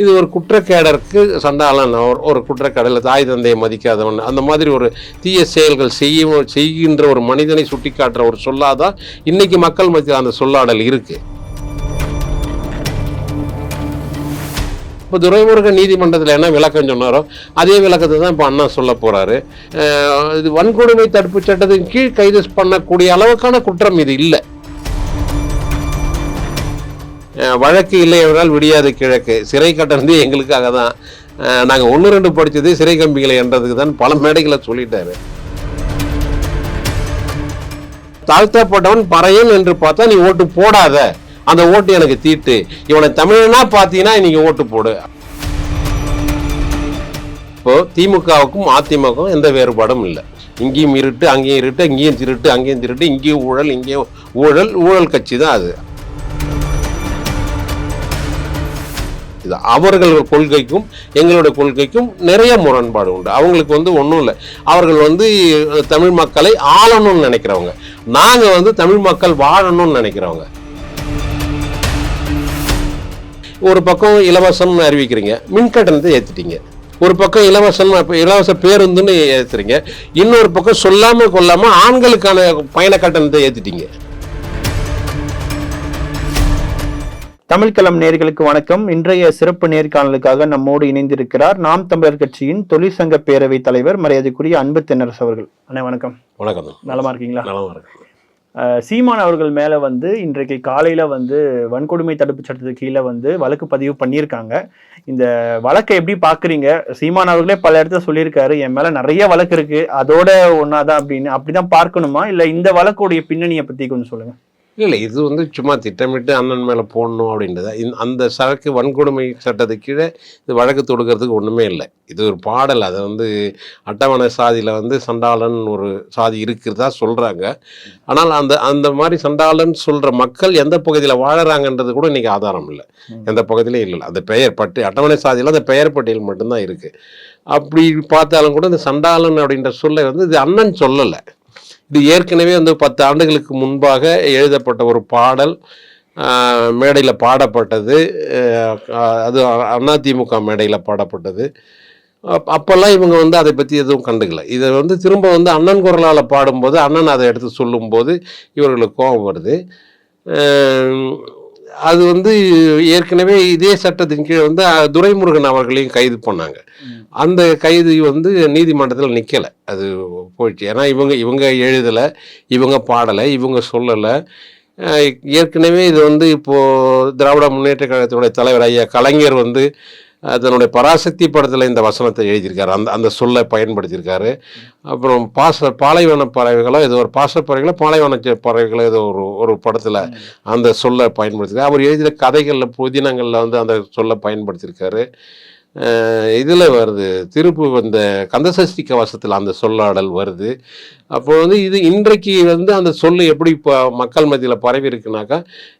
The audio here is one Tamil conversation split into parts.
இது ஒரு குற்றக்கேடருக்கு சண்டாளன் ஒரு ஒரு குற்றக்கேடல் தாய் தந்தையை மதிக்காதவன். அந்த மாதிரி ஒரு தீய செயல்கள் செய்ய செய்கின்ற ஒரு மனிதனை சுட்டிக்காட்டுற ஒரு சொல்லாதான் இன்னைக்கு மக்கள் மத்தியில் அந்த சொல்லாடல் இருக்கு. இப்போ துரைமுருகன் நீதிமன்றத்தில் என்ன விளக்கம் சொன்னாரோ அதே விளக்கத்தை தான் இப்போ அண்ணா சொல்ல போகிறாரு இது வன்கொடுமை தடுப்பு சட்டத்தின் கீழ் கைது பண்ணக்கூடிய அளவுக்கான குற்றம் இது இல்லை. வழக்கு இல்லை என்றால் விடியாது கிழக்கு. சிறை கட்டணது எங்களுக்காக தான். நாங்கள் ஒன்று ரெண்டு படித்தது சிறை கம்பிகளை என்றதுக்கு தான் பல மேடைகளை சொல்லிட்டாரு. தாழ்த்தப்பட்டவன் பறையன் என்று பார்த்தா நீ ஓட்டு போடாத. அந்த ஓட்டு எனக்கு தீட்டு. இவனை தமிழனா பார்த்தீங்கன்னா நீங்க ஓட்டு போடு. இப்போ திமுகவுக்கும் அதிமுகவும் எந்த வேறுபாடும் இல்லை. இங்கேயும் இருட்டு அங்கேயும் இருட்டு இங்கேயும் திருட்டு அங்கேயும் திருட்டு இங்கேயும் ஊழல் இங்கேயும் ஊழல் ஊழல் கட்சி தான் அது. இது அவர்கள் கொள்கைக்கும் எங்களுடைய கொள்கைக்கும் நிறைய முரண்பாடு உண்டு. அவங்களுக்கு வந்து ஒன்றும் இல்லை. அவர்கள் வந்து தமிழ் மக்களை ஆளணும்னு நினைக்கிறவங்க. நாங்கள் வந்து தமிழ் மக்கள் வாழணும்னு நினைக்கிறவங்க. ஒரு பக்கம் இலவசம்னு அறிவிக்கிறீங்க மின் கட்டணத்தை ஏற்றிட்டீங்க ஒரு பக்கம் இலவசம் இலவச பேருந்துன்னு ஏற்றுறீங்க இன்னொரு பக்கம் சொல்லாமல் கொள்ளாமல் ஆண்களுக்கான பயண கட்டணத்தை ஏற்றிட்டீங்க தமிழ்களம் நேர்களுக்கு வணக்கம். இன்றைய சிறப்பு நேர்காணலுக்காக நம்மோடு இணைந்திருக்கிறார் நாம் தமிழர் கட்சியின் தொழிற்சங்க பேரவை தலைவர் மரியாதைக்குரிய அன்பு தென்னரசு அவர்கள். அண்ணா வணக்கம். வணக்கம். நலமா இருக்கீங்களா? நலமா இருக்கு சீமான் அவர்கள் மேல வந்து இன்றைக்கு காலையில வந்து வன்கொடுமை தடுப்பு சட்டத்துக்கு கீழே வந்து வழக்கு பதிவு பண்ணியிருக்காங்க. இந்த வழக்கை எப்படி பாக்குறீங்க? சீமான் அவர்களே பல இடத்துல சொல்லியிருக்காரு. என் மேல நிறைய வழக்கு இருக்கு. அதோட ஒன்னாதான் அப்படின்னு. அப்படிதான் பார்க்கணுமா? இல்ல இந்த வழக்குடைய பின்னணியை பத்தி கொஞ்சம் சொல்லுங்க. இல்லை இது வந்து சும்மா திட்டமிட்டு அண்ணன் மேலே போடணும் அப்படின்றத. இந்த அந்த சரக்கு வன்கொடுமை சட்டத்துக்கு கீழே இது வழக்கு தொடுக்கிறதுக்கு ஒன்றுமே இல்லை. இது ஒரு பாடல். அதை வந்து அட்டவணை சாதியில் வந்து சண்டாளன் ஒரு சாதி இருக்கிறதா சொல்கிறாங்க ஆனால் அந்த அந்த மாதிரி சண்டாளன் சொல்கிற மக்கள் எந்த பகுதியில் வாழறாங்கன்றது கூட இன்றைக்கி ஆதாரம் இல்லை. எந்த பகுதியிலையும் இல்லை. அந்த பெயர் பட்டு அட்டவணை சாதியில் அந்த பெயர் பட்டியல் மட்டும்தான் இருக்குது அப்படி பார்த்தாலும் கூட இந்த சண்டாளன் அப்படின்ற சொல்லை வந்து இது அண்ணன் சொல்லலை. இது ஏற்கனவே வந்து பத்து ஆண்டுகளுக்கு முன்பாக எழுதப்பட்ட ஒரு பாடல் மேடையில் பாடப்பட்டது. அது அதிமுக மேடையில் பாடப்பட்டது. அப்போல்லாம் இவங்க வந்து அதை பற்றி எதுவும் கண்டுக்கல. இதை வந்து திரும்ப வந்து அண்ணன் குரலால் பாடும்போது அண்ணன் அதை எடுத்து சொல்லும்போது இவர்களுக்கு கோபம் வருது. அது வந்து ஏற்கனவே இதே சட்டத்தின் கீழ் வந்து துரைமுருகன் அவர்களையும் கைது பண்ணாங்க. அந்த கைது வந்து நீதிமன்றத்தில் நிற்கலை அது போயிடுச்சு. ஏன்னா இவங்க இவங்க எழுதலை இவங்க பாடலை இவங்க சொல்லலை. ஏற்கனவே இது வந்து இப்போது திராவிட முன்னேற்ற கழகத்தினுடைய தலைவர் ஐயா கலைஞர் வந்து தன்னுடைய பராசக்தி படத்தில் இந்த வசனத்தை எழுதியிருக்காரு. அந்த அந்த சொல்லை பயன்படுத்தியிருக்காரு. அப்புறம் பாச பாலைவன பறவைகளோ ஏதோ ஒரு பாச பறவைகளோ பாலைவன பறவைகளோ ஏதோ ஒரு ஒரு படத்தில் அந்த சொல்லை பயன்படுத்தியிருக்காரு. அவர் எழுதிய கதைகளில் புதினங்களில் வந்து அந்த சொல்லை பயன்படுத்தியிருக்காரு. இதில் வருது. திருப்பு இந்த கந்தசஷ்டி கவசத்தில் அந்த சொல்லாடல் வருது. அப்போ வந்து இது இன்றைக்கு வந்து அந்த சொல்லு எப்படி இப்போ மக்கள் மத்தியில் பரவி இருக்குனாக்கா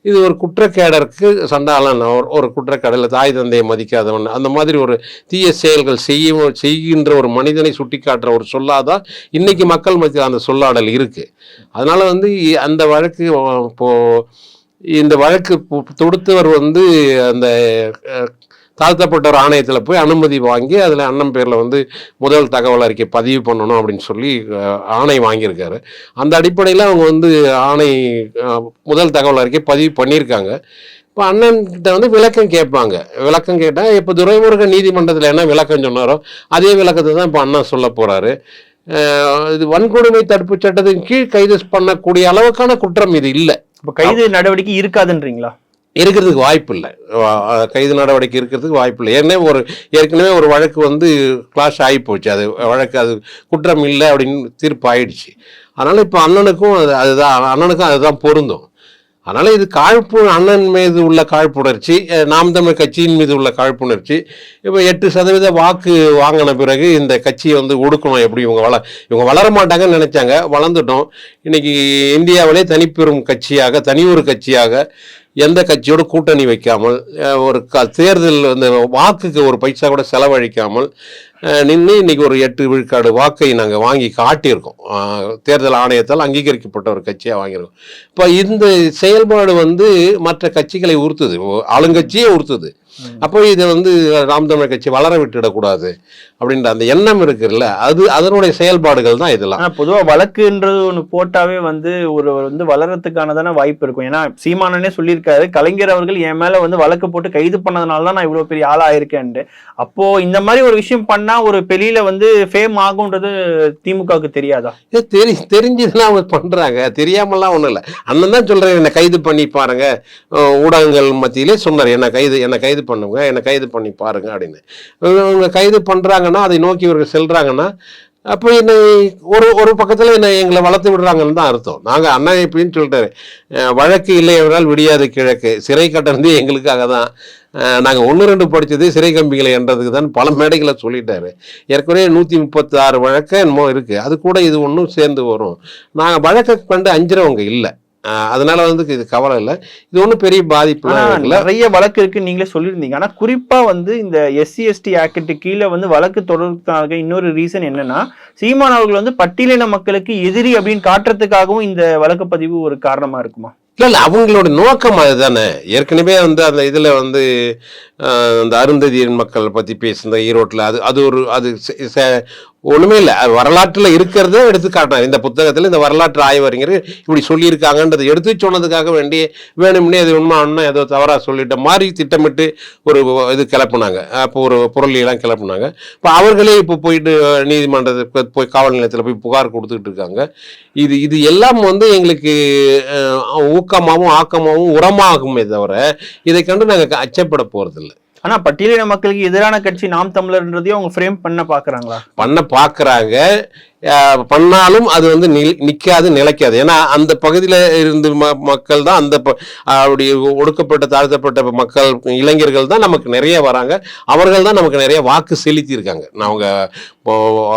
இது ஒரு குற்றக்கேடருக்கு சண்டாளன் ஒரு ஒரு குற்றக்கேடல் தாய் தந்தையை மதிக்காதவன் அந்த மாதிரி ஒரு தீய செயல்கள் செய்ய செய்கின்ற ஒரு மனிதனை சுட்டிக்காட்டுற ஒரு சொல்லாதான் இன்னைக்கு மக்கள் மத்தியில் அந்த சொல்லாடல் இருக்குது அதனால் வந்து அந்த வழக்கு இப்போது இப்போ இந்த வழக்கு தொடுத்தவர் வந்து அந்த அஹ், தாழ்த்தப்பட்டவர் ஆணையத்தில் போய் அனுமதி வாங்கி அதில் அண்ணன் பேரில் வந்து முதல் தகவல் அறிக்கை பதிவு பண்ணணும் அப்படின்னு சொல்லி ஆணை வாங்கியிருக்காரு. அந்த அடிப்படையில் அவங்க வந்து ஆணை முதல் தகவல் அறிக்கை பதிவு பண்ணியிருக்காங்க. இப்போ அண்ணன்கிட்ட வந்து விளக்கம் கேட்பாங்க. விளக்கம் கேட்டால் இப்போ துரைமுருகன் நீதிமன்றத்தில் என்ன விளக்கம் சொன்னாரோ அதே விளக்கத்தை தான் இப்போ அண்ணன் சொல்ல போகிறாரு இது வன்கொடுமை தடுப்பு சட்டத்தின் கீழ் கைது பண்ணக்கூடிய அளவுக்கான குற்றம் இது இல்லை. இப்போ கைது நடவடிக்கை இருக்காதுன்றீங்களா? இருக்கிறதுக்கு வாய்ப்பு இல்லை கைது நடவடிக்கை இருக்கிறதுக்கு வாய்ப்பு இல்லை ஏற்கனவே ஒரு ஏற்கனவே ஒரு வழக்கு வந்து கிளாஷ் ஆகி போச்சு அது வழக்கு அது குற்றம் இல்லை அப்படின்னு தீர்ப்பு ஆயிடுச்சு அதனால் இப்போ அண்ணனுக்கும் அது அதுதான் அண்ணனுக்கும் அதுதான் பொருந்தும். அதனால் இது காழ்ப்பு அண்ணன் மீது உள்ள காழ்ப்புணர்ச்சி நாம் தமிழ் கட்சியின் மீது உள்ள காழ்ப்புணர்ச்சி. இப்போ எட்டு சதவீத வாக்கு வாங்கின பிறகு இந்த கட்சியை வந்து ஒடுக்கணும். எப்படி இவங்க வள இவங்க வளர மாட்டாங்கன்னு நினைச்சாங்க. வளர்ந்துட்டோம். இன்னைக்கு இந்தியாவிலே தனிப்பெரும் கட்சியாக தனி ஒரு கட்சியாக எந்த கட்சியோட கூட்டணி வைக்காமல் ஒரு க தேர்தல் அந்த வாக்குக்கு ஒரு பைசா கூட செலவழிக்காமல் நின்று இன்றைக்கி ஒரு எட்டு விழுக்காடு வாக்கை நாங்கள் வாங்கி காட்டியிருக்கோம். தேர்தல் ஆணையத்தால் அங்கீகரிக்கப்பட்ட ஒரு கட்சியாக வாங்கியிருக்கோம். இப்போ இந்த செயல்பாடு வந்து மற்ற கட்சிகளை உறுத்துது. ஓ, ஆளுங்கட்சியே உறுத்துது. அப்போ இதை வந்து நாம் தமிழர் கட்சி வளர விட்டுடக்கூடாது அப்படின்ற அந்த எண்ணம் இருக்குல்ல அது அதனுடைய செயல்பாடுகள் தான் இதெல்லாம். ஆனா பொதுவா வழக்குன்றது ஒண்ணு போட்டாவே வந்து ஒரு வந்து வளர்றதுக்கானதான வாய்ப்பு இருக்கும். ஏன்னா சீமானனே சொல்லியிருக்காரு கலைஞர் அவர்கள் என் மேல வந்து வழக்கு போட்டு கைது பண்ணதுனால தான் நான் இவ்வளவு பெரிய ஆளா இருக்கேன்ட்டு. அப்போ இந்த மாதிரி ஒரு விஷயம் பண்ணா ஒரு வெளியில வந்து ஃபேம் ஆகும்ன்றது திமுகவுக்கு தெரியாதா? தெரி தெரிஞ்சுதான் அவங்க பண்றாங்க. தெரியாமலாம் ஒன்றும் இல்லை. அண்ணன் தான் சொல்றேன் என்னை கைது பண்ணி பாருங்க. ஊடகங்கள் மத்தியிலே சொன்னார் என்னை கைது என்னை கைது பண்ணுங்க என்னை கைது பண்ணி பாருங்க அப்படின்னு. இவங்க கைது பண்ணுறாங்கன்னா அதை நோக்கி இவர்கள் செல்றாங்கன்னா அப்போ என்னை ஒரு ஒரு பக்கத்தில் என்னை எங்களை வளர்த்து விடுறாங்கன்னு தான் அர்த்தம். நாங்கள் அண்ணா எப்படின்னு சொல்லிட்டாரு. வழக்கு இல்லை என்றால் விடியாது கிழக்கு. சிறை கட்டணது எங்களுக்காக தான். நாங்கள் ஒன்று ரெண்டு படித்தது சிறை கம்பிகளை என்றதுக்கு தான் பல மேடைகளை சொல்லிட்டாரு. ஏற்கனவே நூற்றி முப்பத்தி ஆறு வழக்கு என்னமோ இருக்குது அது கூட இது ஒன்றும் சேர்ந்து வரும். நாங்கள் வழக்கை கண்டு அஞ்சுறவங்க இல்லை. அதனால வந்து இது கவலை இல்லை. இது ஒன்றும் பெரிய இருக்குல்ல நிறைய வழக்கு இருக்கு நீங்களே சொல்லியிருந்தீங்க. ஆனா குறிப்பா வந்து இந்த எஸ்சி எஸ்டி ஆக்ட் கீழே வந்து வழக்கு தொடர்றதுக்காக இன்னொரு ரீசன் என்னன்னா சீமான் அவர்கள் வந்து பட்டியலின மக்களுக்கு எதிரி அப்படின்னு காட்டுறதுக்காகவும் இந்த வழக்கு பதிவு ஒரு காரணமா இருக்குமா? இல்லை இல்லை அவங்களோட நோக்கம் அதுதானே. ஏற்கனவே வந்து அந்த இதில் வந்து அந்த அருந்ததியர் மக்கள் பற்றி பேசுன ஈரோட்டில். அது அது ஒரு அது ஒண்ணுமே இல்லை. வரலாற்றில் இருக்கிறத எடுத்து காட்டினார். இந்த புத்தகத்தில் இந்த வரலாற்று ஆய்வறிஞர் இப்படி சொல்லியிருக்காங்கன்றதை எடுத்து சொன்னதுக்காக வேண்டி வேணும்னே அது உண்மை ஏதோ தவறாக சொல்லிட்ட மாதிரி திட்டமிட்டு ஒரு இது கிளப்புனாங்க. அப்போ ஒரு புரளியெல்லாம் கிளப்புனாங்க. இப்போ அவர்களே இப்போ போயிட்டு நீதிமன்றத்துக்கு போய் காவல் நிலையத்தில் போய் புகார் கொடுத்துக்கிட்டு இருக்காங்க. இது இது எல்லாம் வந்து எங்களுக்கு ஊக்கமாகவும் ஆக்கமாகவும் உரமாகுமே தவிர இதை கண்டு நாங்கள் அச்சப்பட போகிறதில்ல ஆனா பட்டியலின மக்களுக்கு எதிரான கட்சி நாம் தமிழர்ன்றதையும் அவங்க ஃப்ரேம் பண்ண பாக்குறாங்களா? பண்ண பாக்குறாங்க. பண்ணாலும் அது வந்து நில் நிற்காது நிலைக்காது. ஏன்னா அந்த பகுதியில் இருந்து ம மக்கள் தான் அந்த ப- அப்படி ஒடுக்கப்பட்ட தாழ்த்தப்பட்ட மக்கள் இளைஞர்கள் தான் நமக்கு நிறைய வராங்க. அவர்கள் தான் நமக்கு நிறைய வாக்கு செலுத்தியிருக்காங்க. நான் அவங்க இப்போ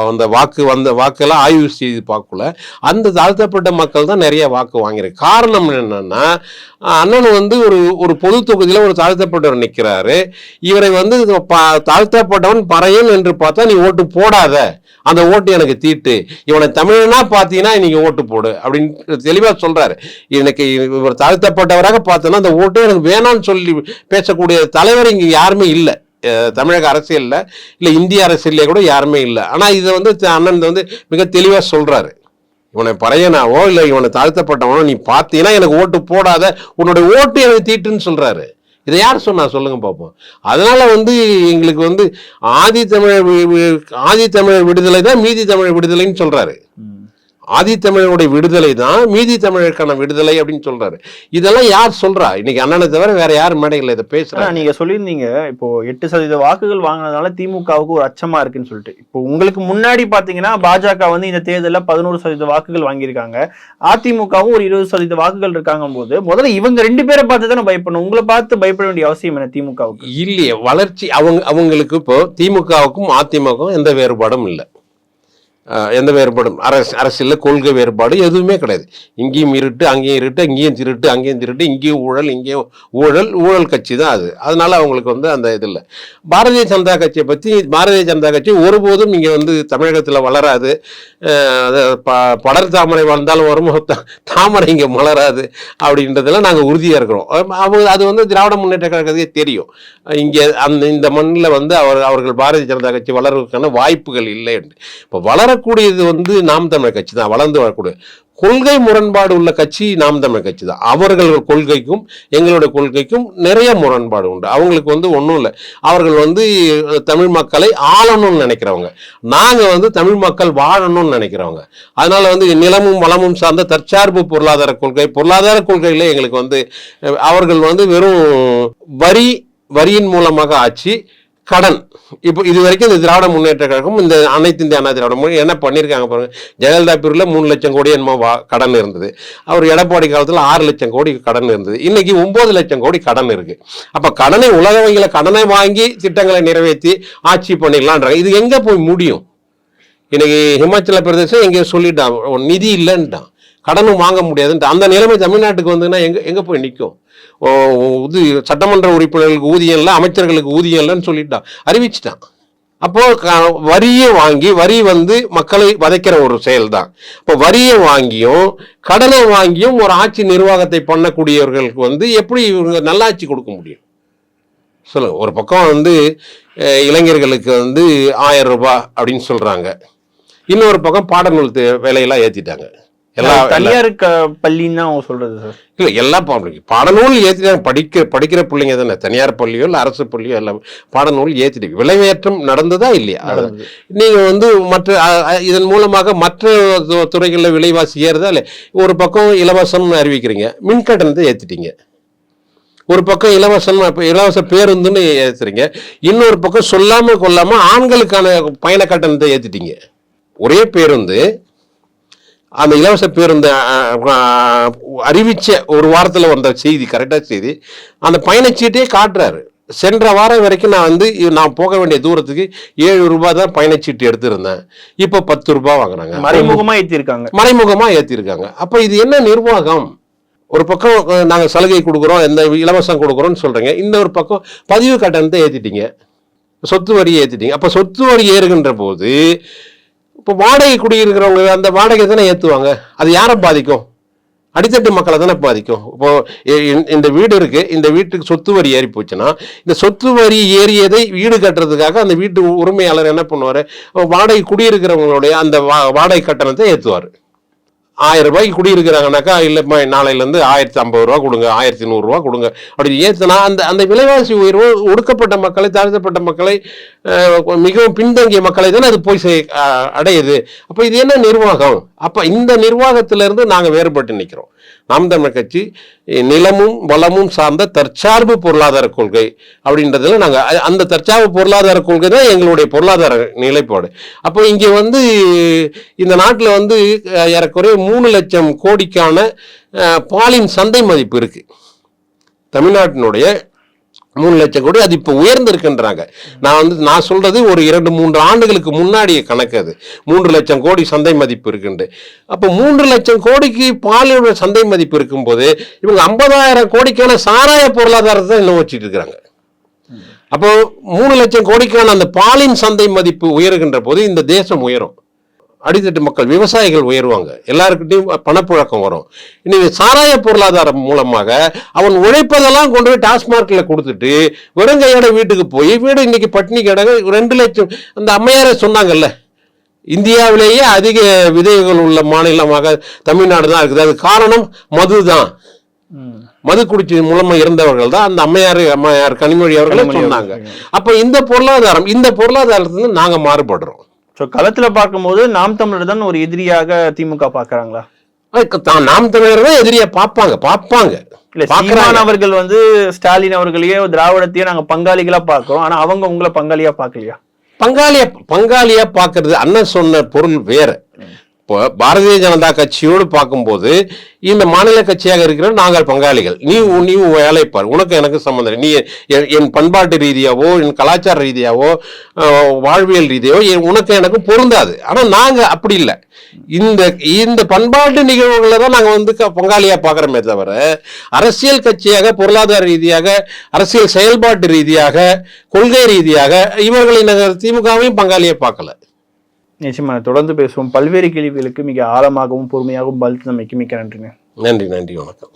அந்த வாக்கு வந்த வாக்கெல்லாம் ஆய்வு செய்து பார்க்கல. அந்த தாழ்த்தப்பட்ட மக்கள் தான் நிறைய வாக்கு வாங்கியிருக்கு. காரணம் என்னன்னா அண்ணன் வந்து ஒரு ஒரு பொது தொகுதியில் ஒரு தாழ்த்தப்பட்டவர் நிற்கிறாரு இவரை வந்து தாழ்த்தப்பட்டவன் பறையன் என்று பார்த்தா நீ ஓட்டு போடாத. அந்த ஓட்டு எனக்கு தீட்டு. இவனை தமிழனா பார்த்தீங்கன்னா இன்னைக்கு ஓட்டு போடு அப்படின்னு தெளிவாக சொல்றாரு. எனக்கு இவர் தாழ்த்தப்பட்டவராக பார்த்தோன்னா அந்த ஓட்டு எனக்கு வேணாம்னு சொல்லி பேசக்கூடிய தலைவர் இங்கே யாருமே இல்லை. தமிழக அரசியலில் இல்லை இந்திய அரசியல்லே கூட யாருமே இல்லை. ஆனால் இதை வந்து அண்ணன் வந்து மிக தெளிவாக சொல்றாரு. இவனை பறையனாவோ இல்லை இவனை தாழ்த்தப்பட்டவனோ நீ பார்த்தீங்கன்னா எனக்கு ஓட்டு போடாத உன்னோட ஓட்டு எனக்கு தீட்டுன்னு சொல்றாரு. இதை யார் சொன்னா? சொல்லுங்க பார்ப்போம் அதனால வந்து எங்களுக்கு வந்து ஆதி தமிழர் ஆதி தமிழர் விடுதலை தான் மீதி தமிழர் விடுதலைன்னு சொல்றாரு. ஆதி தமிழருடைய விடுதலை தான் மீதி தமிழருக்கான விடுதலை அப்படின்னு சொல்றாரு. இதெல்லாம் யார் சொல்றா? இன்னைக்கு அண்ணனை தவிர வேற யார் மேடையில் இதை பேசுறாங்க நீங்க சொல்லியிருந்தீங்க இப்போ எட்டு சதவீத வாக்குகள் வாங்கினதுனால திமுகவுக்கு ஒரு அச்சமா இருக்குன்னு சொல்லிட்டு. இப்போ உங்களுக்கு முன்னாடி பாத்தீங்கன்னா பாஜக வந்து இந்த தேர்தல்ல பதினோரு சதவீத வாக்குகள் வாங்கியிருக்காங்க. அதிமுகவும் ஒரு இருபது சதவீத வாக்குகள் இருக்காங்க போது முதல்ல இவங்க ரெண்டு பேரை பார்த்து தானே பயப்படணும்? உங்களை பார்த்து பயப்பட வேண்டிய அவசியம் என்ன திமுகவுக்கு? இல்லையே வளர்ச்சி அவங்க அவங்களுக்கு இப்போ திமுகவுக்கும் அதிமுகவும் எந்த வேறுபாடும் இல்லை. எந்த வேறுபாடும்? அரசு அரசியலில் கொள்கை வேறுபாடு எதுவுமே கிடையாது. இங்கேயும் இருட்டு அங்கேயும் இருட்டு இங்கேயும் திருட்டு அங்கேயும் திருட்டு இங்கேயும் ஊழல் இங்கேயும் ஊழல் ஊழல் கட்சி தான் அது. அதனால அவங்களுக்கு வந்து அந்த இது இல்லை. பாரதிய ஜனதா கட்சியை பற்றி பாரதிய ஜனதா கட்சி ஒருபோதும் இங்கே வந்து தமிழகத்தில் வளராது. ப படர் தாமரை வளர்ந்தாலும் வரும் தா- தாமரை இங்கே மலராது அப்படின்றதெல்லாம் நாங்கள் உறுதியாக இருக்கிறோம். அவங்க அது வந்து திராவிட முன்னேற்ற கழகத்துக்கே தெரியும். இங்கே அந்த இந்த மண்ணில் வந்து அவர் அவர்கள் பாரதிய ஜனதா கட்சி வளர்வதற்கான வாய்ப்புகள் இல்லை என்று. இப்போ வளர வளரக்கூடியது வந்து நாம் தமிழர் கட்சி தான் வளர்ந்து வரக்கூடிய. கொள்கை முரண்பாடு உள்ள கட்சி நாம் தமிழர் கட்சி தான். அவர்கள் கொள்கைக்கும் எங்களுடைய கொள்கைக்கும் நிறைய முரண்பாடு உண்டு. அவங்களுக்கு வந்து ஒன்றும் இல்லை. அவர்கள் வந்து தமிழ் மக்களை ஆளணும்னு நினைக்கிறவங்க. நாங்கள் வந்து தமிழ் மக்கள் வாழணும்னு நினைக்கிறவங்க. அதனால வந்து நிலமும் வளமும் சார்ந்த தற்சார்பு பொருளாதார கொள்கை பொருளாதார கொள்கையில் எங்களுக்கு வந்து அவர்கள் வந்து வெறும் வரி வரியின் மூலமாக ஆட்சி கடன் இப்போ இது வரைக்கும் இந்த திராவிட முன்னேற்ற கழகம் இந்த அனைத்து இந்திய அண்ணா திராவிட முன்னே என்ன பண்ணியிருக்காங்க பாருங்க. ஜெயலலிதா பீரியடில் மூணு லட்சம் கோடி என்னமோ வா கடன் இருந்தது. அவர் எடப்பாடி காலத்தில் ஆறு லட்சம் கோடி கடன் இருந்தது. இன்னைக்கு ஒன்பது லட்சம் கோடி கடன் இருக்கு. அப்போ கடனை உலக வங்கியில் கடனை வாங்கி திட்டங்களை நிறைவேற்றி ஆட்சி பண்ணிடலான்றாங்க. இது எங்கே போய் முடியும்? இன்னைக்கு ஹிமாச்சல பிரதேசம் எங்கேயோ சொல்லிட்டான். நிதி இல்லைன்ட்டான். கடனும் வாங்க முடியாதுன்ட்டு அந்த நிலைமை தமிழ்நாட்டுக்கு வந்துன்னா எங்க எங்க போய் நிற்கும் ஓ, இது சட்டமன்ற உறுப்பினர்களுக்கு ஊதியம் இல்லை அமைச்சர்களுக்கு ஊதியம் இல்லைன்னு சொல்லிட்டான் அறிவிச்சிட்டான். அப்போ க- வரியை வாங்கி வரி வந்து மக்களை வதைக்கிற ஒரு செயல் தான் இப்போ வரியை வாங்கியும் கடனை வாங்கியும் ஒரு ஆட்சி நிர்வாகத்தை பண்ணக்கூடியவர்களுக்கு வந்து எப்படி இவங்க நல்லாட்சி கொடுக்க முடியும்? சொல்லுங்க. ஒரு பக்கம் வந்து இளைஞர்களுக்கு வந்து ஆயிரம் ரூபாய் அப்படின்னு சொல்றாங்க. இன்னொரு பக்கம் பாடநூல் தே- விலையெல்லாம் ஏற்றிட்டாங்க எல்லா தனியார் பள்ளின்னு அவங்க சொல்றது சார் இல்ல எல்லா பாடநூல் ஏத்திட்டாங்க படிக்க படிக்கிற பிள்ளைங்க தானே? தனியார் பள்ளியோ இல்ல அரசு பள்ளியோ எல்லாம் பாடநூல் ஏத்திட்டு விலையேற்றம் நடந்ததா இல்லையா? நடந்தது. நீங்க வந்து மற்ற இதன் மூலமாக மற்ற துறைகள்ல விலைவாசி ஏறுதா இல்லை ஒரு பக்கம் இலவசம்னு அறிவிக்கிறீங்க மின் கட்டணத்தை ஏத்திட்டீங்க. ஒரு பக்கம் இலவசம் இலவச பேருந்துன்னு ஏத்துறீங்க. இன்னொரு பக்கம் சொல்லாம கொள்ளாம ஆண்களுக்கான பயண கட்டணத்தை ஏத்திட்டீங்க. ஒரே பேருந்து அந்த இலவச பேருந்து அறிவிச்ச ஒரு வாரத்தில் வந்த செய்தி கரெக்டாக செய்தி. அந்த பயணச்சீட்டையே காட்டுறாரு. சென்ற வாரம் வரைக்கும் நான் வந்து நான் போக வேண்டிய தூரத்துக்கு ஏழு ரூபாய் தான் பயணச்சீட்டு எடுத்திருந்தேன். இப்போ பத்து ரூபாய் வாங்குறாங்க. மறைமுகமா ஏத்திருக்காங்க. மறைமுகமா ஏத்திருக்காங்க. அப்ப இது என்ன நிர்வாகம்? ஒரு பக்கம் அஹ், நாங்க சலுகை கொடுக்குறோம் இந்த இலவசம் கொடுக்குறோம்னு சொல்றீங்க. இந்த ஒரு பக்கம் பதிவு கட்டணத்தை ஏத்திட்டீங்க. சொத்து வரி ஏத்திட்டீங்க. அப்ப சொத்து வரி ஏறுகின்ற போது இப்போ வாடகை குடியிருக்கிறவங்க அந்த வாடகை தானே ஏற்றுவாங்க அது யாரை பாதிக்கும்? அடித்தட்டு மக்களை தானே பாதிக்கும். இப்போ இந்த வீடு இருக்கு இந்த வீட்டுக்கு சொத்து வரி ஏறி போச்சுன்னா இந்த சொத்து வரி ஏறியதை வீடு கட்டுறதுக்காக அந்த வீட்டு உரிமையாளர் என்ன பண்ணுவார்? வாடகை குடியிருக்கிறவங்களுடைய அந்த வா- வாடகை கட்டணத்தை ஏற்றுவார் ஆயிரம் ரூபாய்க்கு குடியிருக்கிறாங்கனாக்கா இல்லைம்மா நாளையிலேருந்து ஆயிரத்தி ஐம்பது ரூபா கொடுங்க ஆயிரத்தி நூறுரூவா கொடுங்க. அப்படின்னு ஏற்றினா அந்த அந்த விலைவாசி உயர்வு ஒடுக்கப்பட்ட மக்களை தாழ்த்தப்பட்ட மக்களை மிகவும் பின்தங்கிய மக்களை தானே அது போய் செய்- அடையுது. அப்போ இது என்ன நிர்வாகம்? அப்போ இந்த நிர்வாகத்திலேருந்து நாங்கள் வேறுபட்டு நிற்கிறோம் நாம் தமிழர் கட்சி நிலமும் வளமும் சார்ந்த தற்சார்பு பொருளாதார கொள்கை அப்படின்றதுல நாங்கள் அந்த தற்சார்பு பொருளாதார கொள்கை தான் எங்களுடைய பொருளாதார நிலைப்பாடு. அப்போ இங்கே வந்து இந்த நாட்டில் வந்து ஏறக்குறைய மூணு லட்சம் கோடிக்கான பாலின் சந்தை மதிப்பு இருக்குது தமிழ்நாட்டினுடைய மூணு லட்சம் கோடி அது இப்போ உயர்ந்திருக்குன்றாங்க. நான் வந்து நான் சொல்றது ஒரு இரண்டு மூன்று ஆண்டுகளுக்கு முன்னாடிய கணக்கு அது. மூன்று லட்சம் கோடி சந்தை மதிப்பு இருக்குண்டு. அப்போ மூன்று லட்சம் கோடிக்கு பாலோட சந்தை மதிப்பு இருக்கும்போது இவங்க ஐம்பதாயிரம் கோடிக்கான சாராய பொருளாதாரத்தை இன்னும் வச்சுட்டு இருக்கிறாங்க. அப்போ மூணு லட்சம் கோடிக்கான அந்த பாலின் சந்தை மதிப்பு உயருகின்ற போது இந்த தேசம் உயரும். அடித்தட்டு மக்கள் விவசாயிகள் உயருவாங்க. எல்லாருக்கிட்டையும் பணப்புழக்கம் வரும். இன்னைக்கு சாராய பொருளாதாரம் மூலமாக அவன் உழைப்பதெல்லாம் கொண்டு போய் டாஸ்மார்க்ல கொடுத்துட்டு வெறுங்கையோட வீட்டுக்கு போய் வீடு இன்னைக்கு பட்டினி கிடங்க ரெண்டு லட்சம் அந்த அம்மையாரே சொன்னாங்கல்ல இந்தியாவிலேயே அதிக விதைகள் உள்ள மாநிலமாக தமிழ்நாடு தான் இருக்குது. அது காரணம் மது தான். மது குடிச்சு மூலமா இருந்தவர்கள் தான் அந்த அம்மையார் அம்மையார் கனிமொழி அவர்களே. சொன்னாங்க. அப்ப இந்த பொருளாதாரம் இந்த பொருளாதாரத்துல நாங்க மாறுபடுறோம். சோ களத்துல பார்க்கும்போது நாம் தமிழர் தான் ஒரு எதிரியாக திமுக பாக்குறாங்களா நாம் தமிழர் தான் எதிரியா பார்ப்பாங்க பார்ப்பாங்க. சீமான் அவர்கள் வந்து ஸ்டாலின் அவர்களையே திராவிடத்தையே நாங்க பங்காளிகளா பாக்குறோம் ஆனா அவங்க உங்களை பங்காளியா பாக்கலையா பங்காளியா பங்காளியா பார்க்கிறது அண்ணன் சொன்ன பொருள் வேற. இப்போ பாரதிய ஜனதா கட்சியோடு பார்க்கும்போது இந்த மாநில கட்சியாக இருக்கிற நாங்கள் பங்காளிகள் நீ நீ வேலைப்பார் உனக்கு எனக்கு சம்மந்தம் இல்லை. நீ என்- என் பண்பாட்டு ரீதியாவோ என் கலாச்சார ரீதியாவோ வாழ்வியல் ரீதியாவோ என் உனக்கு எனக்கு பொருந்தாது. ஆனால் நாங்கள் அப்படி இல்லை. இந்த இந்த பண்பாட்டு நிகழ்வுகளை தான் நாங்கள் வந்து க- பார்க்குறோமே தவிர அரசியல் கட்சியாக பொருளாதார ரீதியாக அரசியல் செயல்பாட்டு ரீதியாக கொள்கை ரீதியாக இவர்களை நாங்கள் திமுகவையும் பங்காளியாக பார்க்கல. நிச்சயமா தொடர்ந்து பேசுவோம். பல்வேறு கேள்விகளுக்கு மிக ஆழமாகவும் பொறுமையாகவும் பல்த்து தந்தமைக்கு மிக்க நன்றிங்க. நன்றி நன்றி வணக்கம்.